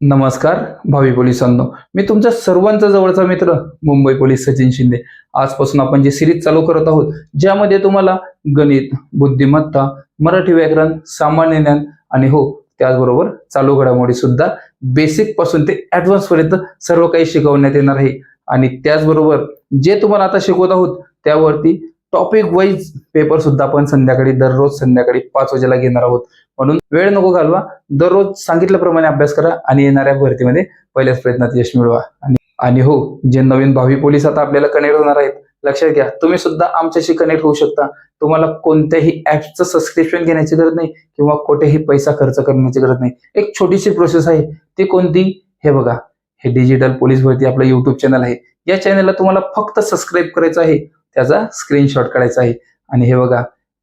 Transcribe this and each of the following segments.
नमस्कार भावी पोलिसांनो. मी तुमच्या सर्वांचा जवळचा मित्र मुंबई पोलीस सचिन शिंदे. आजपासून आपण जे सिरीज चालू करत आहोत ज्यामध्ये तुम्हाला गणित बुद्धिमत्ता मराठी व्याकरण सामान्य ज्ञान आणि हो त्याचबरोबर चालू घडामोडी सुद्धा बेसिकपासून ते ऍडव्हान्स पर्यंत सर्व काही शिकवण्यात येणार आहे. आणि त्याचबरोबर जे तुम्हाला आता शिकवत आहोत त्यावरती टॉपिक वाईज पेपर सुद्धा आपण संध्याकाळी दररोज संध्याकाळी पाच वाजेला घेणार आहोत. म्हणून वेळ नको घालवा. दररोज सांगितल्याप्रमाणे अभ्यास करा आणि येणाऱ्या भरतीमध्ये पहिल्याच प्रयत्नात यश मिळवा. आणि हो जे नवीन भावी पोलीस आता आपल्याला कनेक्ट होणार आहेत लक्षात घ्या तुम्ही सुद्धा आमच्याशी कनेक्ट होऊ शकता. तुम्हाला कोणत्याही ऍपचं सबस्क्रिप्शन घेण्याची गरज नाही किंवा कुठेही पैसा खर्च करण्याची गरज नाही. एक छोटीशी प्रोसेस आहे ती कोणती? हे बघा. हे डिजिटल पोलीस भरती आपलं युट्यूब चॅनल आहे. या चॅनलला तुम्हाला फक्त सबस्क्राईब करायचं आहे. त्याचा स्क्रीनशॉट काढायचा आहे. आणि हे बघा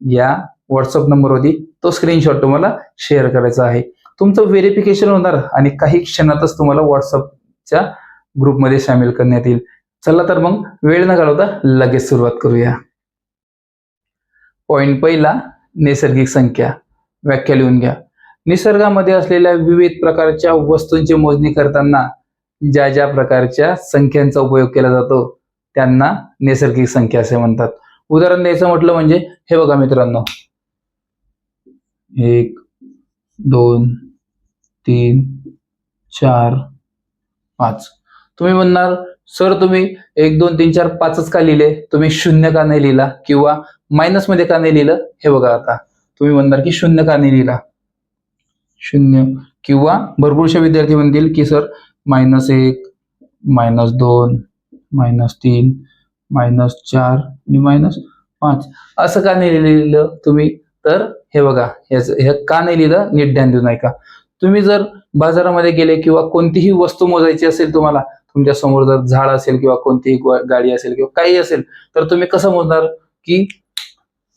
या व्हॉट्सअप नंबरवरती तो स्क्रीनशॉट तुम्हाला शेअर करायचा आहे. तुमचं व्हेरिफिकेशन होणार आणि काही क्षणातच तुम्हाला व्हॉट्सअपच्या ग्रुपमध्ये सामील करण्यात येईल. चला तर मग वेळ न घालवता लगेच सुरुवात करूया. पॉइंट पहिला नैसर्गिक संख्या. व्याख्या लिहून घ्या. निसर्गामध्ये असलेल्या विविध प्रकारच्या वस्तूंची मोजणी करताना ज्या ज्या प्रकारच्या संख्यांचा उपयोग केला जातो त्यांना नैसर्गिक संख्या असे म्हणतात. उदाहरण द्यायचं म्हटलं म्हणजे हे बघा मित्रांनो. एक दोन तीन चार पाच. तुम्ही म्हणणार सर तुम्ही एक दोन तीन चार पाचच का लिहिले? तुम्ही शून्य का नाही लिहिला? किंवा मायनसमध्ये का नाही लिहिलं? हे बघा आता. तुम्ही म्हणणार की शून्य का नाही लिहिला? शून्य. किंवा भरपूरशे विद्यार्थी म्हणतील की सर मायनस एक मायनस दोन मायनस तीन मायनस चार आणि मायनस पाच. असं का नाही लिहिलं तुम्ही? तर हे बघा याच हे का नाही लिहिलं? नीट ध्यान देऊ नका तुम्ही जर बाजारामध्ये गेले किंवा कोणतीही वस्तू मोजायची असेल तुम्हाला तुमच्यासमोर जर झाड असेल किंवा कोणतीही गाडी असेल किंवा काही असेल तर तुम्ही कसं मोजणार? की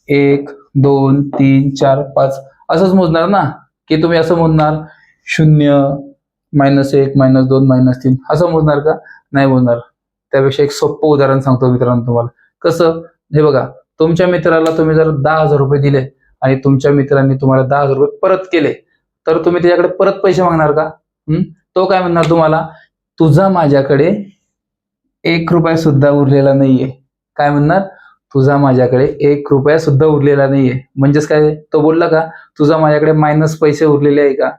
एक दोन तीन चार पाच. असंच मोजणार ना? की तुम्ही असं मोजणार? शून्य मायनस एक मायनस दोन मायनस तीन. असं मोजणार का? नाही मोजणार. त्यापेक्षा एक सोपं उदाहरण सांगतो मित्रांनो तुम्हाला. कसं? हे बघा तुमच्या मित्राला तुम्ही जर दहा हजार रुपये दिले आणि तुमच्या मित्रांनी तुम्हाला दहा हजार रुपये परत केले तर तुम्ही त्याच्याकडे परत पैसे मागणार का? तो काय म्हणणार तुम्हाला? तुझा माझ्याकडे एक रुपया सुद्धा उरलेला नाहीये. काय म्हणणार? तुझा माझ्याकडे एक रुपया सुद्धा उरलेला नाहीये. म्हणजेच काय? तो बोलला का? तुझा माझ्याकडे मायनस पैसे उरलेले आहे का?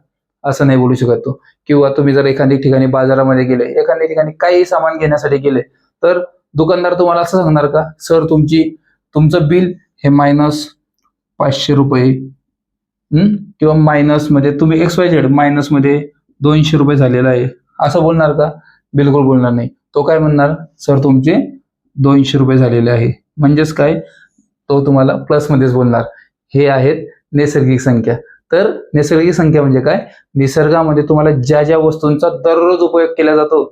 असं नाही बोलू शकत तो. किंवा तुम्ही जर एखाद्या ठिकाणी बाजारामध्ये गेले एखाद्या ठिकाणी काही सामान घेण्यासाठी गेले तर दुकानदार तुम्हाला असं सांगणार का सर तुमची तुमचं बिल हे मायनस पाचशे रुपये किंवा मायनसमध्ये तुम्ही एक्स वाय झेड मायनसमध्ये दोनशे रुपये झालेला आहे. असं बोलणार का? बिलकुल बोलणार नाही. तो काय म्हणणार सर तुमचे दोनशे रुपये झालेले आहे. म्हणजेच काय? तो तुम्हाला प्लस मध्येच बोलणार. हे आहेत नैसर्गिक संख्या. तर नैसर्गिक संख्या म्हणजे काय? निसर्गामध्ये तुम्हाला ज्या ज्या वस्तूंचा दररोज उपयोग केला जातो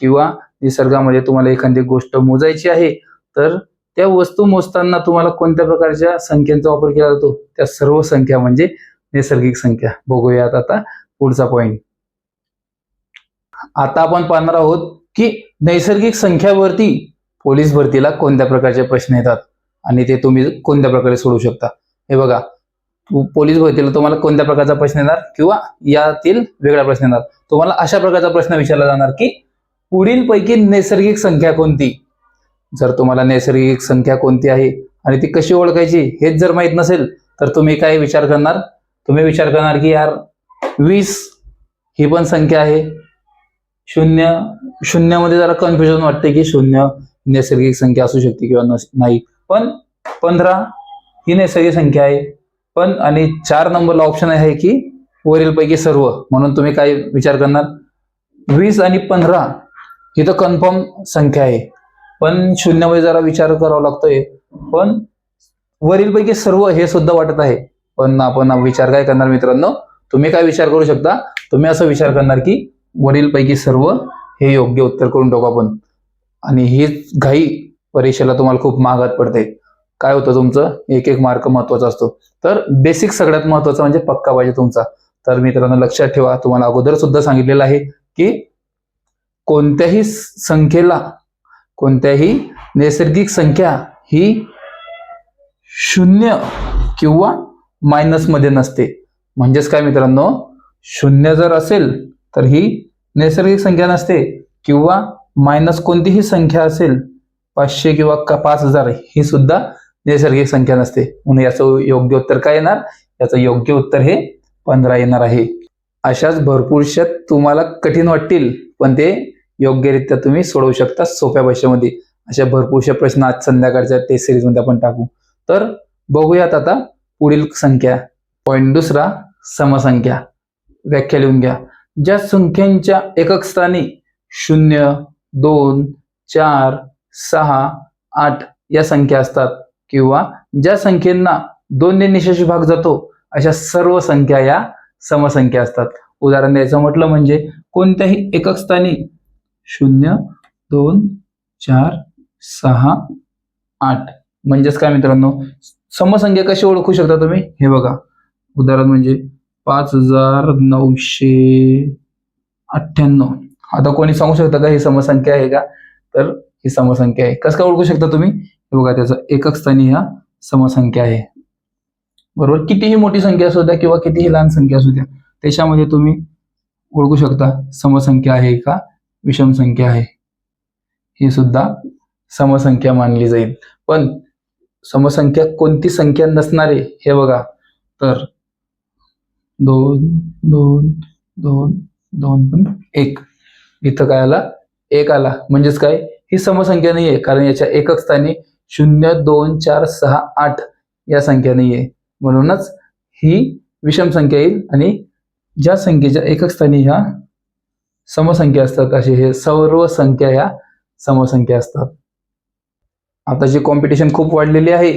किंवा निसर्गामध्ये तुम्हाला एखादी गोष्ट मोजायची आहे तर त्या वस्तू मोजताना तुम्हाला कोणत्या प्रकारच्या संख्यांचा वापर केला जातो? त्या सर्व संख्या म्हणजे नैसर्गिक संख्या. बघूयात आता पुढचा पॉइंट आता आपण पाहणार आहोत की नैसर्गिक संख्यावरती पोलीस भरतीला कोणत्या प्रकारचे प्रश्न येतात? आणि ते तुम्ही कोणत्या प्रकारे सोडवू शकता? हे बघा पोलीस भरतीला तुम्हाला कोणत्या प्रकारचा प्रश्न येणार किंवा यातील वेगळा प्रश्न येणार? तुम्हाला अशा प्रकारचा प्रश्न विचारला जाणार की पुढील पैकी नैसर्गिक संख्या कोणती? जर तुम्हाला नैसर्गिक संख्या कोणती आहे आणि ती कशी ओळखायची हेच जर माहीत नसेल तर तुम्ही काय विचार करणार. तुम्ही विचार करणार की यार वीस ही पण संख्या आहे. शून्य शून्यामध्ये जरा कन्फ्युजन वाटते की शून्य नैसर्गिक संख्या असू शकते किंवा नाही. पण पंधरा ही नैसर्गिक संख्या आहे. पण आणि चार नंबरला ऑप्शन आहे की वरील पैकी सर्व. म्हणून तुम्ही काय विचार करणार? वीस आणि पंधरा ही तर कन्फर्म संख्या आहे. पण शून्यामध्ये जरा विचार करावा लागतोय. पण वरील पैकी सर्व हे सुद्धा वाटत आहे. पण आपण विचार काय करणार मित्रांनो? तुम्ही काय विचार करू शकता? तुम्ही असं विचार करणार की वरील पैकी सर्व हे योग्य उत्तर करून टाकू आपण. आणि हीच घाई परीक्षेला तुम्हाला खूप महागात पडते. काय होतं तुमचं? एक एक मार्क महत्त्वाचा असतो. तर बेसिक सगळ्यात महत्त्वाचा म्हणजे पक्का पाहिजे तुमचा. तर मित्रांनो लक्षात ठेवा तुम्हाला अगोदर सुद्धा सांगितलेलं आहे की कोणत्याही संख्येला कोणत्याही नैसर्गिक संख्या ही शून्य किंवा मायनसमध्ये नसते. म्हणजेच काय मित्रांनो? शून्य जर असेल तर ही नैसर्गिक संख्या नसते. किंवा मायनस कोणतीही संख्या असेल पाचशे किंवा पाच हजार ही सुद्धा नैसर्गिक संख्या नसते. म्हणून याचं योग्य उत्तर काय येणार? याचं योग्य उत्तर हे पंधरा येणार आहे. अशाच भरपूरशा तुम्हाला कठीण वाटतील पण ते योग्यरित्या तुम्ही सोडवू शकता सोप्या भाषेमध्ये अशा भरपूरशा प्रश्न आज संध्याकाळच्या टेस्ट सिरीजमध्ये आपण टाकू. तर बघूयात आता पुढील संख्या. पॉईंट दुसरा समसंख्या. व्याख्या लिहून घ्या. ज्या संख्यांच्या एकक स्थानी शून्य दोन चार सहा आठ या संख्या असतात किंवा ज्या संख्येंना दोनने निशेष भाग जातो अशा सर्व संख्या या समसंख्या असतात. उदाहरण द्यायचं म्हटलं म्हणजे कोणत्याही एकक स्थानी शून्य दोन चार सहा आठ. म्हणजेच काय मित्रांनो? समसंख्या कशी ओळखू शकता तुम्ही? हे बघा. उदाहरण म्हणजे पाच हजार नऊशे अठ्ठ्याण्णव. आता कोणी सांगू शकता का ही समसंख्या आहे का? तर ही समसंख्या आहे. कसं काय ओळखू शकता तुम्ही? हे बघा त्याचा एकक स्थानी ह्या समसंख्या आहे. बरोबर? कितीही मोठी संख्या असू द्या किंवा कितीही लहान संख्या असू द्या त्याच्यामध्ये तुम्ही ओळखू शकता समसंख्या आहे का विषम संख्या आहे. ही सुद्धा समसंख्या मानली जाईल. पण समसंख्या कोणती संख्या नसणारे हे बघा. तर दोन दोन दोन दोन पण एक. इथं काय आला? एक आला. म्हणजेच काय? ही समसंख्या नाही आहे कारण याच्या एकक स्थानी शून्य दोन चार सहा आठ या संख्या नाहीये. म्हणूनच ही विषम संख्या येईल आणि ज्या संख्येच्या एकक स्थानी ह्या समसंख्या असतात असे हे सर्व संख्या ह्या समसंख्या असतात. आताची कॉम्पिटिशन खूप वाढलेली आहे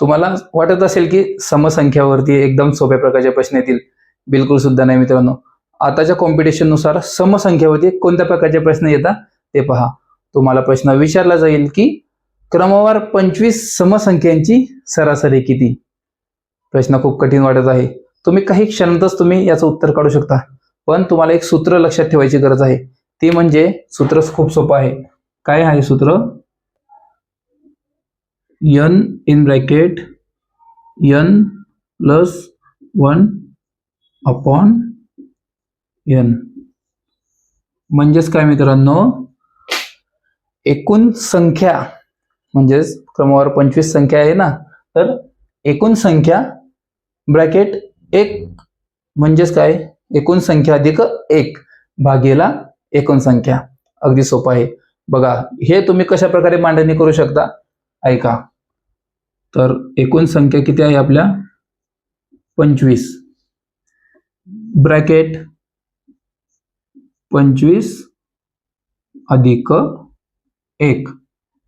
तुम्हाला वाटत असेल की समसंख्यावरती एकदम सोप्या प्रकारचे प्रश्न येतील. बिलकुल सुद्धा नाही मित्रांनो. आताच्या कॉम्पिटिशननुसार समसंख्यावरती कोणत्या प्रकारचे प्रश्न येतात ते पहा. तुम्हाला प्रश्न विचारला जाईल की क्रमवार पंचवीस समसंख्यांची सरासरी किती? प्रश्न खूप कठीण वाटत आहे. तुम्ही काही क्षणातच तुम्ही याचं उत्तर काढू शकता. पण तुम्हाला एक सूत्र लक्षात ठेवायची गरज आहे. ती म्हणजे सूत्र खूप सोपं आहे. काय आहे सूत्र? N in bracket n plus one upon n म्हणजेच काय मित्रांनो? एकूण संख्या म्हणजेच क्रमवार पंचवीस संख्या आहे ना तर एकूण संख्या ब्रॅकेट एक म्हणजेच काय? एकूण संख्या अधिक एक भागेला एकूण संख्या. अगदी सोपं आहे. बघा हे तुम्ही कशा प्रकारे मांडणी करू शकता? ऐका. तर एकूण संख्या किती आहे आपल्या? पंचवीस. ब्रॅकेट पंचवीस अधिक एक.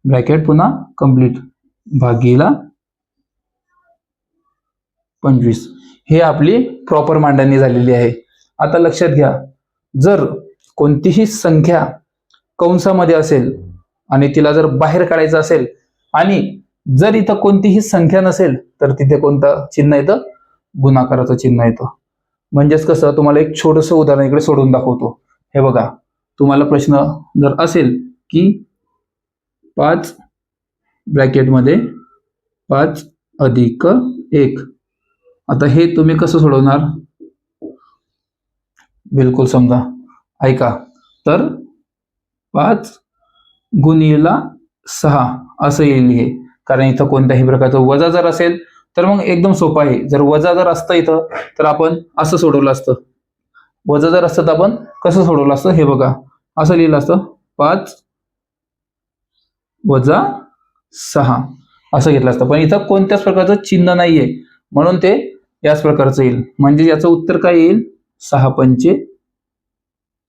ब्रॅकेट पुन्हा कंप्लीट. भागीला पंचवीस. हे आपली प्रॉपर मांडणी झालेली आहे. आता लक्षात घ्या जर कोणतीही संख्या कंसामध्ये असेल आणि तिला जर बाहेर काढायचं असेल आणि जर इथं कोणतीही संख्या नसेल तर तिथे कोणतं चिन्ह येतं? गुणाकाराचं चिन्ह येतं. म्हणजेच कसं तुम्हाला एक छोटंसं उदाहरण इकडे सोडून दाखवतो. हे बघा तुम्हाला प्रश्न जर असेल की पाच ब्रॅकेटमध्ये पाच अधिक एक. आता हे तुम्ही कसं सोडवणार? बिलकुल समजा. ऐका. तर पाच गुणिला सहा असं येईल हे. कारण इथं कोणत्याही प्रकारचं वजा जर असेल तर मग एकदम सोपं आहे. जर वजा जर असतं इथं तर आपण असं सोडवलं असतं. वजा जर असतं तर आपण कसं सोडवलं असतं? हे बघा. असं लिहिलं असतं. पाच वजा सहा. असं घेतलं असतं. पण इथं कोणत्याच प्रकारचं चिन्ह नाहीये. म्हणून ते याच प्रकारचं येईल. म्हणजे याचं उत्तर काय येईल? सहा पंचे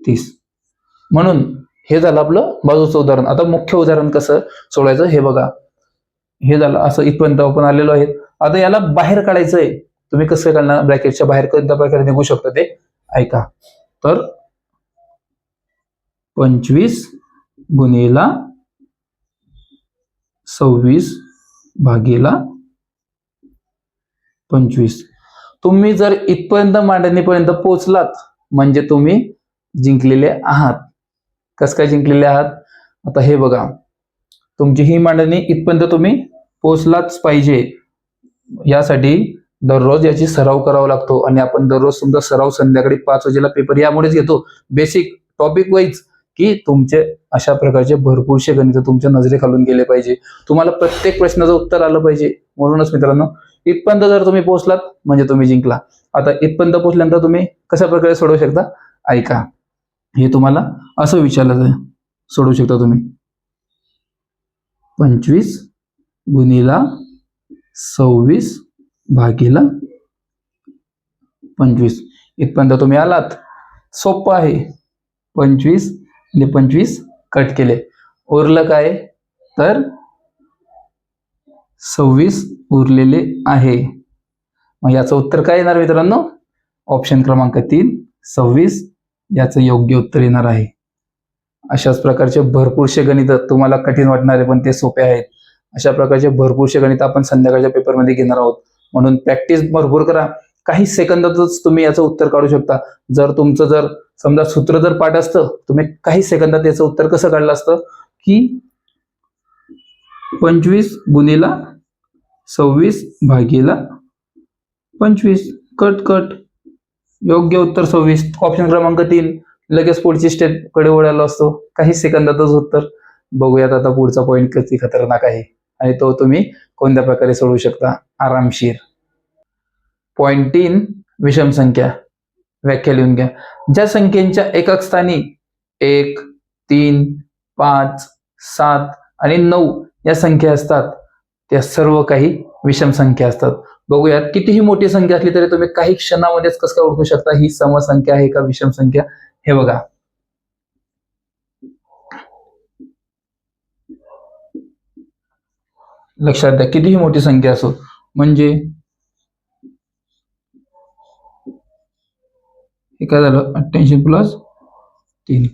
तीस. म्हणून हे झालं आपलं बाजूचं उदाहरण. आता मुख्य उदाहरण कसं सोडायचं हे बघा. हे झालं असं इथपर्यंत आपण आलेलो आहे. आता याला बाहेर काढायचं आहे तुम्ही कसं काढणार ब्रॅकेटच्या बाहेर कोणत्या प्रकारे निघू शकता ते ऐका. तर पंचवीस गुन्हेला सव्वीस भागीला पंचवीस. तुम्ही जर इथपर्यंत मांडणीपर्यंत पोहोचलात म्हणजे तुम्ही जिंकलेले आहात. कस काय जिंकलेले आहात? आता हे बघा. तुमची ही मांडणी इथपर्यंत तुम्ही पोहोचलाच पाहिजे. यासाठी दररोज याची सराव करावा लागतो. आणि आपण दररोज समजा सराव संध्याकाळी पाच वाजेला पेपर यामुळेच घेतो. बेसिक टॉपिक वाईज की तुमचे अशा प्रकारचे भरपूरसे गणित तुमच्या नजरेखालून गेले पाहिजे. तुम्हाला प्रत्येक प्रश्नाचं उत्तर आलं पाहिजे. म्हणूनच मित्रांनो इथपर्यंत जर तुम्ही पोहोचलात म्हणजे तुम्ही जिंकला. आता इथपर्यंत पोहोचल्यानंतर तुम्ही कशा प्रकारे सोडवू शकता? ऐका. हे तुम्हाला असं विचारलं जाईल सोडवू शकता तुम्ही. पंचवीस गुणिला सव्वीस भागीला पंचवीस. इथपर्यंत तुम्ही आलात. सोपं आहे. पंचवीस आणि पंचवीस कट केले. उरलं काय? तर सव्वीस उरलेले आहे. मग याचं उत्तर काय येणार मित्रांनो? ऑप्शन क्रमांक तीन सव्वीस याचं योग्य उत्तर येणार आहे. अशाच प्रकारचे भरपूरसे गणित तुम्हाला कठीण वाटणारे पण ते सोपे आहेत. अशा प्रकारचे भरपूरसे गणित आपण संध्याकाळच्या पेपरमध्ये घेणार आहोत. म्हणून प्रॅक्टिस भरपूर करा. काही सेकंदातच तुम्ही याचं उत्तर काढू शकता. जर तुमचं जर समजा सूत्र जर पाठ असतं तुम्ही काही सेकंदात याचं उत्तर कसं काढलं असतं? की पंचवीस गुणिला सव्वीस भागीला पंचवीस. Cut cut. योग्य उत्तर सव्वीस. ऑप्शन क्रमांक तीन. लगेच पुढची स्टेपकडे ओढायला असतो. काही सेकंदातच उत्तर बघूयात आता पुढचा पॉईंट किती खतरनाक आहे. आणि तो तुम्ही कोणत्या प्रकारे सोडवू शकता? आरामशीर. पॉईंट तीन विषम संख्या. व्याख्या लिहून घ्या. ज्या संख्येच्या एकक स्थानी एक तीन पाच सात आणि नऊ या संख्या असतात त्या सर्व काही विषम संख्या असतात. बघूयात कितीही मोठी संख्या असली तरी तुम्ही काही क्षणामध्येच कसं काय ओळखू शकता? ही समसंख्या आहे का विषम संख्या? हे बघा. लक्षात द्या कितीही मोठी संख्या असो म्हणजे हे काय झालं? अठ्ठ्याऐंशी प्लस तीन.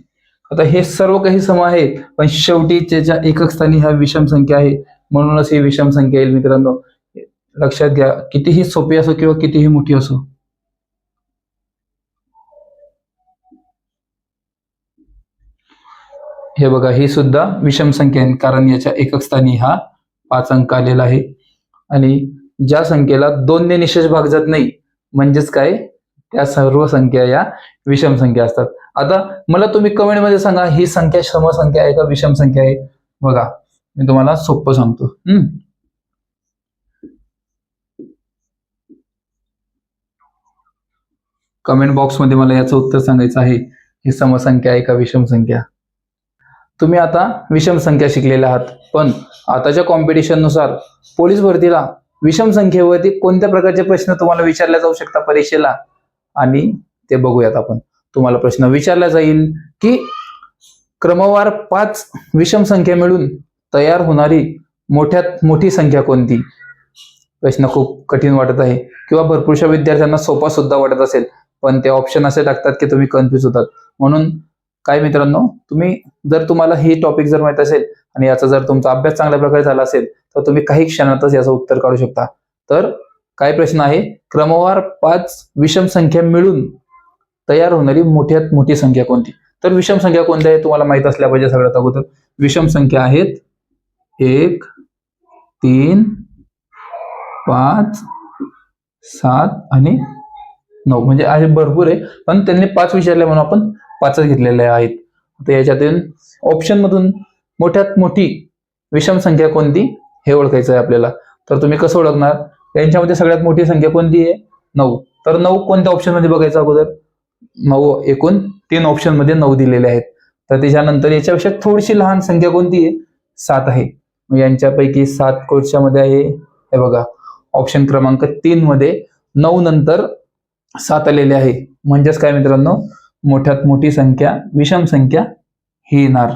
आता हे सर्व काही सम आहेत पण शेवटी त्याच्या एकक स्थानी हा विषम संख्या आहे. म्हणूनच ही विषम संख्या येईल मित्रांनो. लक्षात घ्या कितीही सोपी असो किंवा कितीही मोठी असो. हे बघा ही सुद्धा विषम संख्या आहे कारण याच्या एकक स्थानी हा पाच अंक आलेला आहे. आणि ज्या संख्येला दोनने निशेष भाग जात नाही म्हणजेच काय? त्या सर्व संख्या या विषम संख्या असतात. आता मला तुम्ही कमेंटमध्ये सांगा ही संख्या समसंख्या आहे का विषम संख्या आहे? बघा मी तुम्हाला सोपं सांगतो. हम्म. कमेंट बॉक्समध्ये मला याचं उत्तर सांगायचं आहे ही समसंख्या आहे का विषम संख्या? तुम्ही आता विषम संख्या शिकलेल्या आहात पण आताच्या कॉम्पिटिशननुसार पोलीस भरतीला विषम संख्येवरती कोणत्या प्रकारचे प्रश्न तुम्हाला विचारले जाऊ शकता परीक्षेला? आणि ते बघूयात आपण. तुम्हाला प्रश्न विचारला जाईल की क्रमवार पाच विषम संख्या मिळून तयार होणारी मोठ्यात मोठी संख्या कोणती? प्रश्न खूप कठीण वाटत आहे. किंवा भरपूरशा विद्यार्थ्यांना सोपा सुद्धा वाटत असेल पण ते ऑप्शन असे टाकतात की तुम्ही कन्फ्यूज होतात. म्हणून काय मित्रांनो तुम्ही जर तुम्हाला ही टॉपिक जर माहीत असेल आणि याचा जर तुमचा अभ्यास चांगल्या प्रकारे झाला असेल तर तुम्ही काही क्षणातच याचं उत्तर काढू शकता. तर काय प्रश्न आहे? क्रमवार पाच विषम संख्या मिळून तयार होणारी मोठ्यात मोठी संख्या कोणती? तर विषम संख्या कोणत्या आहे तुम्हाला माहीत असल्या पाहिजे सगळ्यात अगोदर. विषम संख्या आहेत एक तीन पाच सात आणि नऊ. म्हणजे आहे भरपूर आहे. पण त्यांनी पाच विचारले म्हणून आपण पाचच घेतलेले आहेत. आता याच्यातून ऑप्शन मधून मोठ्यात मोठी विषम संख्या कोणती? हे ओळखायचं आहे आपल्याला. तर तुम्ही कसं ओळखणार? यांच्यामध्ये सगळ्यात मोठी संख्या कोणती आहे? नऊ. तर नऊ कोणत्या ऑप्शनमध्ये बघायचं अगोदर? नऊ एकूण तीन ऑप्शनमध्ये नऊ दिलेले आहेत. तर त्याच्यानंतर याच्यापेक्षा थोडीशी लहान संख्या कोणती आहे? सात आहे. यांच्यापैकी सात कोटच्या मध्ये आहे. हे बघा. ऑप्शन क्रमांक तीन मध्ये नऊ नंतर सात आलेले आहे. म्हणजेच काय मित्रांनो? मोठ्यात मोठी संख्या विषम संख्या ही येणार.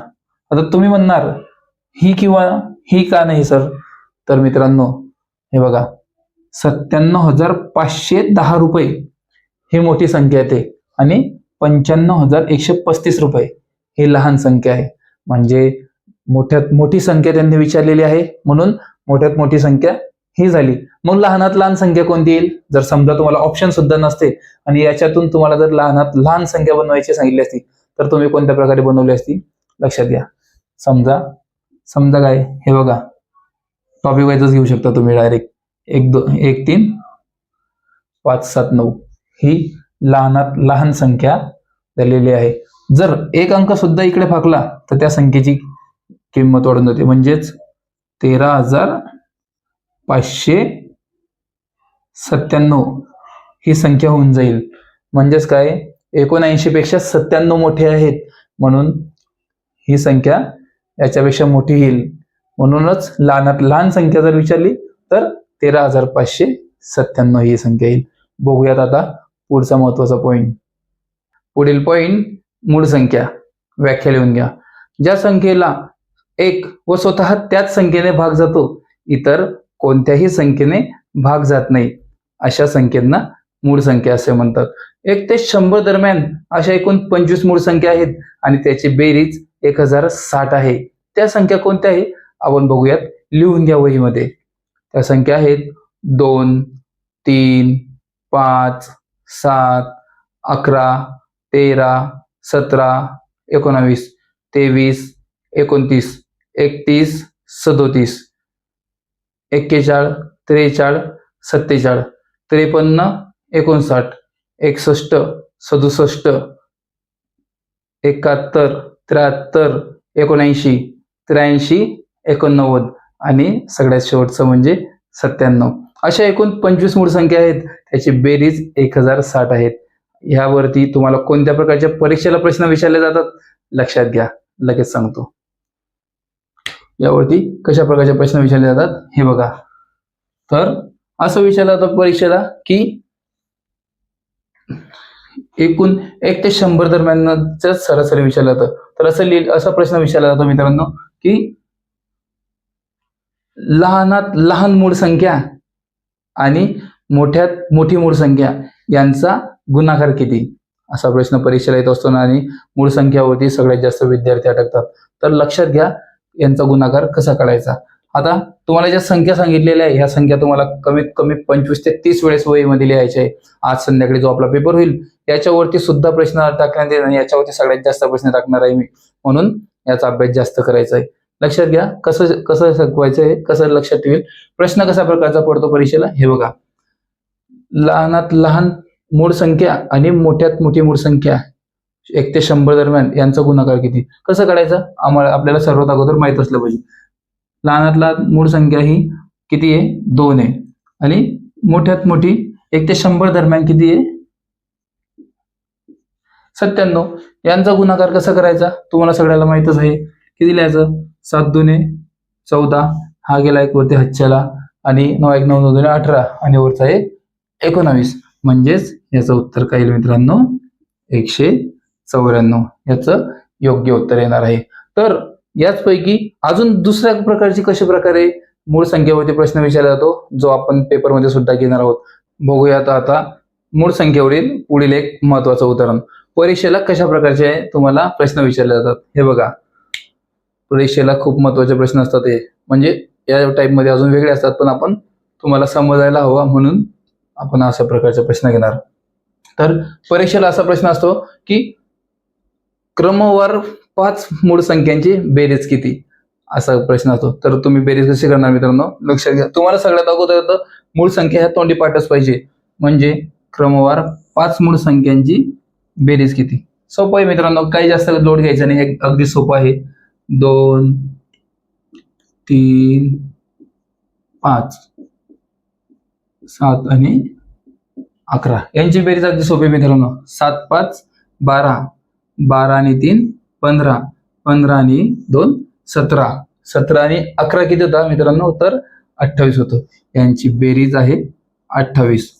आता तुम्ही म्हणणार ही किंवा ही का नाही सर? तर मित्रांनो हे बघा. सत्त्याण्णव हजार पाचशे दहा रुपये ही मोठी संख्या येते आणि पंच्याण्णव हजार एकशे पस्तीस रुपये ही लहान संख्या आहे. म्हणजे मोठ्यात मोठी संख्या त्यांनी विचारलेली आहे. म्हणून मोठ्यात मोठी संख्या ही झाली. मग लहानात लहान संख्या कोणती येईल? जर समजा तुम्हाला ऑप्शन सुद्धा नसते आणि याच्यातून तुम्हाला जर लहानात लहान संख्या बनवायची सांगितली असती तर तुम्ही कोणत्या प्रकारे बनवली असती? लक्षात घ्या. समजा समजा काय? हे बघा. टॉपिक वाईजच घेऊ शकता तुम्ही डायरेक्ट एक दो एक तीन पाच सात नऊ ही लहानात लहान संख्या झालेली आहे. जर एक अंक सुद्धा इकडे फाकला तर त्या संख्येची किंमत वाढून जाते. म्हणजेच तेरा हजार पाचशे सत्त्याण्णव ही संख्या होऊन जाईल. म्हणजेच काय? एकोणऐंशी पेक्षा सत्त्याण्णव मोठे आहेत. म्हणून ही संख्या याच्यापेक्षा मोठी येईल. म्हणूनच लहानात लहान संख्या जर विचारली तर तेरा हजार पाचशे सत्त्याण्णव ही संख्या येईल. बघूयात आता पुढचा महत्त्वाचा पॉईंट पुढील पॉईंट मूळ संख्या. व्याख्या लिहून घ्या. ज्या संख्येला एक व स्वतः त्याच संख्येने भाग जातो इतर कोणत्याही संख्येने भाग जात नाही. अशा संख्येंना मूळ संख्या असे म्हणतात. एक ते शंभर दरम्यान अशा एकूण पंचवीस मूळ संख्या आहेत आणि त्याची बेरीज एक हजार साठ आहे. त्या संख्या कोणत्या आहे? आपण बघूयात. लिहून घ्या वहीमध्ये. त्या संख्या आहेत दोन तीन पाच सात अकरा तेरा सतरा एकोणावीस तेवीस एकोणतीस एकतीस सदोतीस एक्केचाळ त्रेचाळ सत्तेचाळ त्रेपन्न एकोणसाठ एकसष्ट सदुसष्ट एकाहत्तर त्र्याहत्तर एकोणऐंशी त्र्याऐंशी एकोणनव्वद. आणि सगळ्यात शेवटचं म्हणजे सत्त्याण्णव. अशा एकूण पंचवीस मूळ संख्या आहेत त्याची बेरीज एक हजार साठ आहेत. ह्यावरती तुम्हाला कोणत्या प्रकारच्या परीक्षेला प्रश्न विचारले जातात लक्षात घ्या. लगेच सांगतो. यावरती कशा प्रकारचे प्रश्न विचारले जातात हे बघा. तर असं विचारलं जातं परीक्षेला की एकूण एक ते शंभर दरम्यानच सरासरी विचारलं जातं. तर असं लिहिलं असा प्रश्न विचारला जातो मित्रांनो की लहानात लहान मूळ संख्या आणि मोठ्यात मोठी मूळ संख्या यांचा गुणाकार किती? असा प्रश्न परीक्षेला येत असतो ना आणि मूळ संख्यावरती सगळ्यात जास्त विद्यार्थी अटकतात तर लक्षात घ्या यांचा गुणाकार कसा काढायचा? आता तुम्हाला ज्या संख्या सांगितलेल्या आहे ह्या संख्या तुम्हाला कमीत कमी पंचवीस ते तीस वेळेस वहीमध्ये लिहायचे आहे. आज संध्याकाळी जो आपला पेपर होईल याच्यावरती सुद्धा प्रश्न टाकण्यात येईल आणि याच्यावरती सगळ्यात जास्त प्रश्न टाकणार आहे मी. म्हणून याचा अभ्यास जास्त करायचा आहे. लक्षात घ्या कसं कसं शिकवायचं हे कसं लक्षात ठेवेल. प्रश्न कशा प्रकारचा पडतो परीक्षेला? हे बघा. लहानात लहान मूळ संख्या आणि मोठ्यात मोठी मूळ संख्या एक ते शंभर दरम्यान यांचा गुणाकार किती? कसं काढायचं? आम्हाला आपल्याला सर्वात अगोदर माहीत असलं पाहिजे. लहानात लहान मूळ संख्या ही किती आहे? दोन आहे. आणि मोठ्यात मोठी एक ते शंभर दरम्यान किती आहे? सत्त्याण्णव. यांचा गुणाकार कसा करायचा? तुम्हाला सगळ्याला माहितच आहे. किती लिहायचं? सात दोने चौदा हा गेला एक वरती हच्च्याला आणि नऊ एक नऊ नऊ दोन अठरा आणि वरचा एक एकोणावीस. म्हणजेच याचं उत्तर काय येईल मित्रांनो? एकशे चौऱ्याण्णव. याचं योग्य उत्तर येणार आहे. तर याचपैकी अजून दुसऱ्या प्रकारची कशा प्रकारे मूळ संख्येवरती प्रश्न विचारला जातो जो आपण पेपरमध्ये सुद्धा घेणार आहोत. बघूयात आता मूळ संख्येवरील पुढील एक महत्वाचं उदाहरण. परीक्षेला कशा प्रकारचे तुम्हाला प्रश्न विचारले जातात? हे बघा. परीक्षेला खूप महत्त्वाचे प्रश्न असतात हे. म्हणजे या टाईपमध्ये अजून वेगळे असतात पण आपण तुम्हाला समजायला हवा म्हणून आपण अशा प्रकारचा प्रश्न घेणार. तर परीक्षेला असा प्रश्न असतो की क्रमवार पाच मूळ संख्यांची बेरीज किती? असा प्रश्न असतो. तर तुम्ही बेरीज कशी करणार मित्रांनो? लक्षात घ्या. तुम्हाला सगळ्यात अगोदर तर मूळ संख्या ह्या तोंडी पाठच पाहिजे. म्हणजे क्रमवार पाच मूळ संख्यांची बेरीज किती? सोपं आहे मित्रांनो. काही जास्त लोड घ्यायचा नाही. अगदी सोपं आहे. दोन तीन पाच सात आणि अकरा. यांची बेरीज अगदी सोपी मित्रांनो. सात पाच बारा. बारा आणि तीन पंधरा. पंधरा आणि दोन सतरा. सतरा आणि अकरा किती होता मित्रांनो? तर अठ्ठावीस होतं. यांची बेरीज आहे अठ्ठावीस.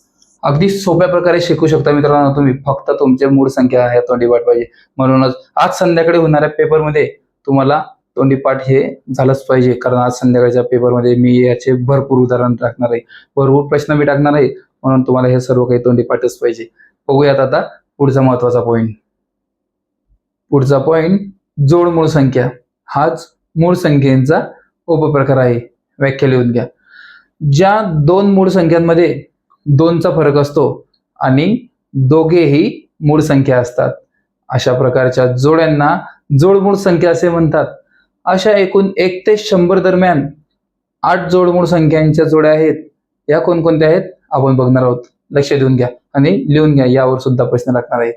अगदी सोप्या प्रकारे शिकू शकता मित्रांनो तुम्ही. फक्त तुमच्या मूळ संख्या आहे तोंडी पाठ पाहिजे म्हणूनच आज संध्याकाळी होणाऱ्या पेपरमध्ये तुम्हाला तोंडी पाठ हे झालंच पाहिजे. कारण आज संध्याकाळच्या पेपरमध्ये मी याचे भरपूर उदाहरण टाकणार आहे. भरपूर प्रश्न मी टाकणार आहे. म्हणून तुम्हाला हे सर्व काही तोंडी पाठच पाहिजे. बघूयात आता पुढचा महत्त्वाचा पॉईंट पुढचा पॉईंट जोड मूळ संख्या. हाच मूळ संख्येचा उपप्रकार आहे. व्याख्या लिहून घ्या. ज्या दोन मूळ संख्यांमध्ये दोनचा फरक असतो आणि दोघेही मूळ संख्या असतात अशा प्रकारच्या जोड्यांना जोडमूळ संख्या असे म्हणतात. अशा एकूण एक ते शंभर दरम्यान आठ जोडमूळ संख्यांच्या जोड्या आहेत. या कोणकोणत्या आहेत? आपण बघणार आहोत. लक्ष देऊन घ्या आणि लिहून घ्या. यावर सुद्धा प्रश्न लागणार आहे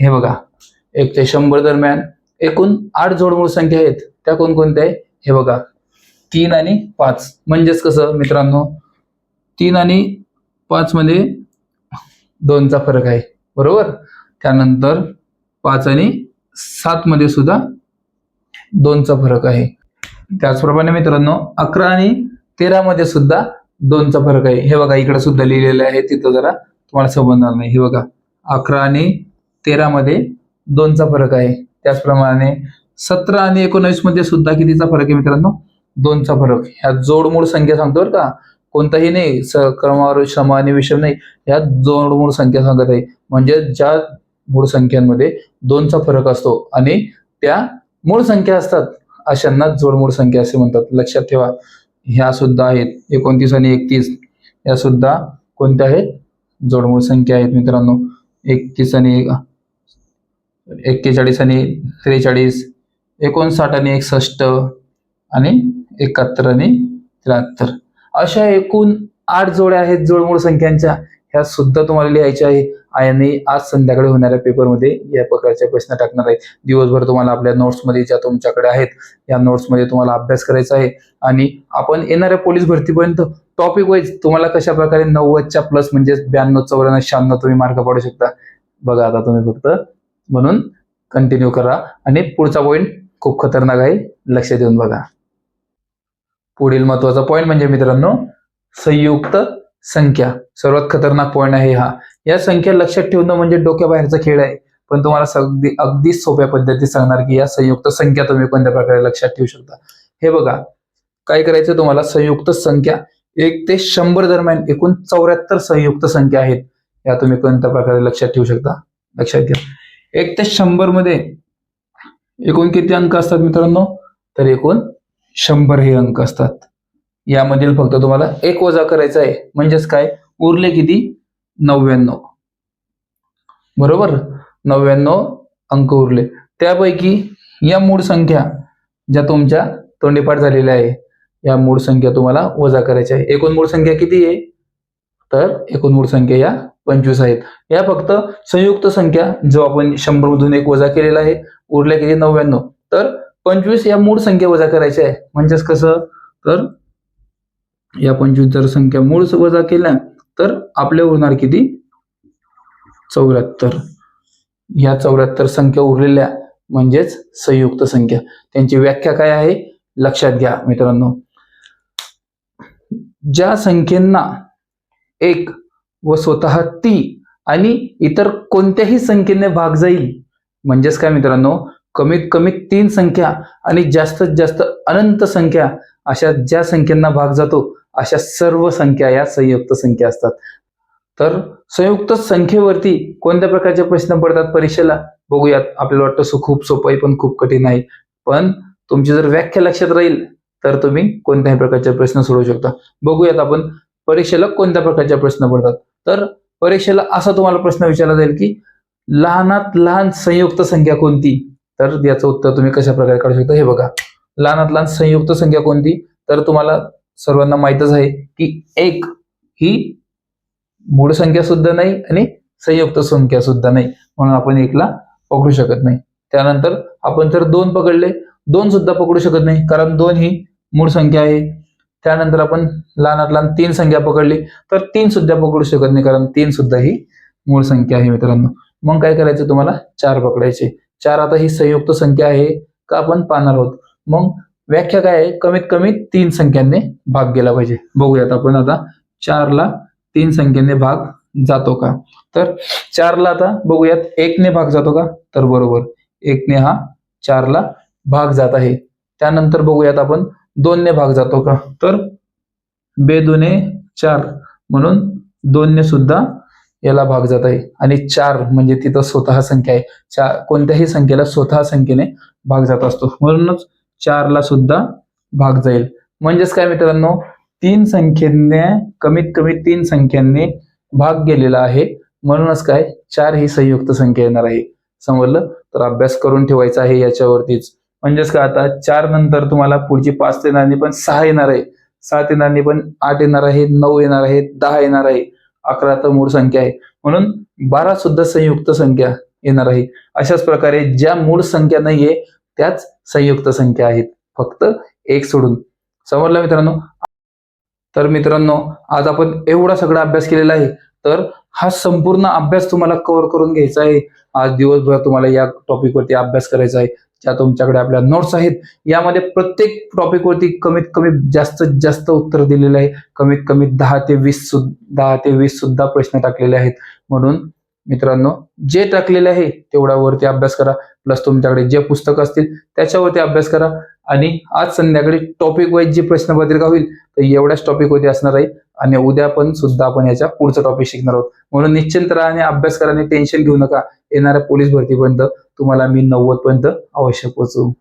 हे बघा. एक ते शंभर दरम्यान एकूण आठ जोडमूळ संख्या आहेत. त्या कोणकोणत्या आहे हे बघा. तीन आणि पाच. म्हणजेच कसं मित्रांनो? तीन आणि पाच मध्ये दोनचा फरक आहे. बरोबर? त्यानंतर पाच आणि सात मध्ये सुद्धा दोनचा फरक आहे. त्याचप्रमाणे मित्रांनो अकरा आणि तेरा मध्ये सुद्धा दोनचा फरक आहे. हे बघा इकडे सुद्धा लिहिलेलं आहे. तिथं जरा तुम्हाला समजणार नाही. हे बघा अकरा आणि तेरा मध्ये दोनचा फरक आहे. त्याचप्रमाणे सतरा आणि एकोणावीसमध्ये सुद्धा कितीचा फरक आहे मित्रांनो? दोनचा फरक. ह्या जोडमूळ संख्या सांगतो बरं का. कोणताही नाही स क्रमावर श्रम आणि विषम नाही. ह्या जोडमूळ संख्या सांगत आहे. म्हणजे ज्या मूळ संख्यांमध्ये दोनचा फरक असतो आणि त्या मूळ संख्या असतात. अशांना जोडमूळ संख्या असे म्हणतात. लक्षात ठेवा. ह्या सुद्धा आहेत. एकोणतीस आणि एकतीस. या सुद्धा कोणत्या आहेत? जोडमूळ संख्या आहेत मित्रांनो. एकतीस आणि एक्केचाळीस आणि त्रेचाळीस. एकोणसाठ आणि एकसष्ट. आणि एकाहत्तर आणि त्र्याहत्तर. अशा एकूण आठ जोड्या आहेत जोडमूळ संख्यांच्या. ह्या सुद्धा तुम्हाला लिहायच्या आहे. आणि आज संध्याकाळी होणाऱ्या पेपरमध्ये या प्रकारच्या प्रश्न टाकणार आहे दिवसभर तुम्हाला आपल्या नोट्समध्ये ज्या तुमच्याकडे आहेत या नोट्समध्ये तुम्हाला अभ्यास करायचा आहे. आणि आपण येणाऱ्या पोलीस भरतीपर्यंत टॉपिक वाईज तुम्हाला कशा प्रकारे नव्वदच्या प्लस म्हणजे ब्याण्णव चौऱ्याण्णव शहाण्णव तुम्ही मार्क पाडू शकता. बघा आता तुम्ही फक्त. म्हणून कंटिन्यू करा. आणि पुढचा पॉईंट खूप खतरनाक आहे. लक्ष देऊन बघा. पुढील महत्त्वाचा पॉईंट म्हणजे मित्रांनो संयुक्त संख्या. सर्वात खतरनाक पॉईंट आहे हा. या संख्या लक्षात ठेवणं म्हणजे डोक्याबाहेरचा खेळ आहे. पण तुम्हाला अगदी अगदी सोप्या पद्धतीत सांगणार की या संयुक्त संख्या तुम्ही कोणत्या प्रकारे लक्षात ठेवू शकता. हे बघा. काय करायचं तुम्हाला? संयुक्त संख्या. एक ते शंभर दरम्यान एकूण चौऱ्याहत्तर संयुक्त संख्या आहेत. या तुम्ही कोणत्या प्रकारे लक्षात ठेवू शकता? लक्षात घ्या. एक ते शंभरमध्ये एकूण किती अंक असतात मित्रांनो? तर एकूण शंभर हे अंक असतात. यामधील फक्त तुम्हाला एक वजा करायचा आहे. म्हणजेच काय? उरले किती? नव्याण्णव. बरोबर? नव्याण्णव अंक उरले. त्यापैकी या मूळ संख्या ज्या तुमच्या तोंडीपाठ झालेल्या आहे या मूळ संख्या तुम्हाला वजा करायच्या आहे. एकूण मूळ संख्या किती आहे? तर एकूण मूळ संख्या या पंचवीस आहेत. या फक्त संयुक्त संख्या जो आपण शंभर मधून एक वजा केलेला आहे उरल्या किती? नव्याण्णव. तर पंचवीस या मूळ संख्या वजा करायच्या आहे. म्हणजेच कसं? तर या पंचवीस जर संख्या मूळ वजा केल्या तर आपल्या उरणार किती? चौऱ्याहत्तर. या चौऱ्याहत्तर संख्या उरलेल्या म्हणजेच संयुक्त संख्या. त्यांची व्याख्या काय आहे? लक्षात घ्या मित्रांनो. ज्या संख्येंना एक व स्वतः ती आणि इतर कोणत्याही संख्येने भाग जाईल म्हणजेच काय मित्रांनो? कमीत कमी तीन संख्या आणि जास्तीत जास्त अनंत संख्या अशा ज्या संख्यांना भाग जातो अशा सर्व संख्या या संयुक्त संख्या असतात. तर संयुक्त संख्येवरती कोणत्या प्रकारचे प्रश्न पडतात परीक्षेला? बघूयात. आपल्याला वाटतं सो खूप सोपं आहे पण खूप कठीण आहे. पण तुमची जर व्याख्या लक्षात राहील तर तुम्ही कोणत्याही प्रकारचे प्रश्न सोडवू शकता. बघूयात आपण परीक्षेला कोणत्या प्रकारचे प्रश्न पडतात. तर परीक्षेला असा तुम्हाला प्रश्न विचारला जाईल की लहानात लहान संयुक्त संख्या कोणती? तर याचं उत्तर तुम्ही कशा प्रकारे काढू शकता हे बघा. लहानात लहान संयुक्त संख्या कोणती? तर तुम्हाला सर्वांना माहितच आहे की एक ही मूळ संख्या सुद्धा नाही आणि संयुक्त संख्या सुद्धा नाही म्हणून आपण एकला पकडू शकत नाही. त्यानंतर आपण जर दोन पकडले दोन सुद्धा पकडू शकत नाही कारण दोन ही मूळ संख्या आहे. त्यानंतर आपण लहानात लहान तीन संख्या पकडली तर तीन सुद्धा पकडू शकत नाही कारण तीन सुद्धा ही मूळ संख्या आहे मित्रांनो. मग काय करायचं तुम्हाला? चार पकडायचे. चार आता ही संयुक्त संख्या आहे का आपण पाहणार आहोत? मग व्याख्या काय आहे? कमीत कमी तीन संख्यांनी भाग गेला पाहिजे. बघूयात आपण आता चारला तीन संख्येने भाग जातो का? तर चारला आता बघूयात एकने भाग जातो का? तर बरोबर एकने हा चारला भाग जात आहे. त्यानंतर बघूयात आपण दोनने भाग जातो का? तर बेदुने चार म्हणून दोनने सुद्धा याला भाग जात आहे. आणि चार म्हणजे तिथं स्वतः संख्या आहे. चार कोणत्याही संख्येला स्वतः संख्येने भाग जात असतो. म्हणूनच चारला सुद्धा भाग जाईल. म्हणजेच काय मित्रांनो? तीन संख्येने कमीत कमी तीन संख्यांनी भाग गेलेला आहे. म्हणूनच काय? चार ही संयुक्त संख्या येणार आहे. समजलं? तर अभ्यास करून ठेवायचा आहे याच्यावरतीच. म्हणजेच काय आता? चार नंतर तुम्हाला पुढची पाच येणार पण सहा येणार आहे. सात येणारनी पण आठ येणार आहे नऊ येणार आहे दहा येणार आहे. अकरा तर मूळ संख्या आहे. म्हणून बारा सुद्धा संयुक्त संख्या येणार आहे. अशाच प्रकारे ज्या मूळ संख्या नाहीये त्याच संयुक्त संख्या आहेत. फक्त एक सोडून. समजलं मित्रांनो? तर मित्रांनो आज आपण एवढा सगळा अभ्यास केलेला आहे. तर हा संपूर्ण अभ्यास तुम्हाला कव्हर करून घ्यायचा आहे. आज दिवसभर तुम्हाला या टॉपिकवरती अभ्यास करायचा आहे. ज्या तुमच्याकडे आपल्या नोट्स आहेत यामध्ये प्रत्येक टॉपिकवरती कमीत कमी जास्तीत जास्त उत्तर दिलेलं आहे. कमीत कमी दहा ते वीस सुद्धा दहा ते वीस सुद्धा प्रश्न टाकलेले आहेत. म्हणून मित्रांनो जे टाकलेले आहे तेवढा वरती अभ्यास करा. प्लस तुमच्याकडे जे पुस्तक असतील त्याच्यावरती अभ्यास करा. आणि आज संध्याकाळी टॉपिक वाईज जी प्रश्नपत्रिका होईल तर एवढ्याच टॉपिकवरती असणार आहे. आणि उद्या पण सुद्धा आपण याच्या पुढचं टॉपिक शिकणार आहोत. म्हणून निश्चिंत राहा आणि अभ्यास करा आणि टेन्शन घेऊ नका. येणाऱ्या पोलीस भरतीपर्यंत तुम्हाला मी नव्वद पर्यंत अवश्य पोहोचवू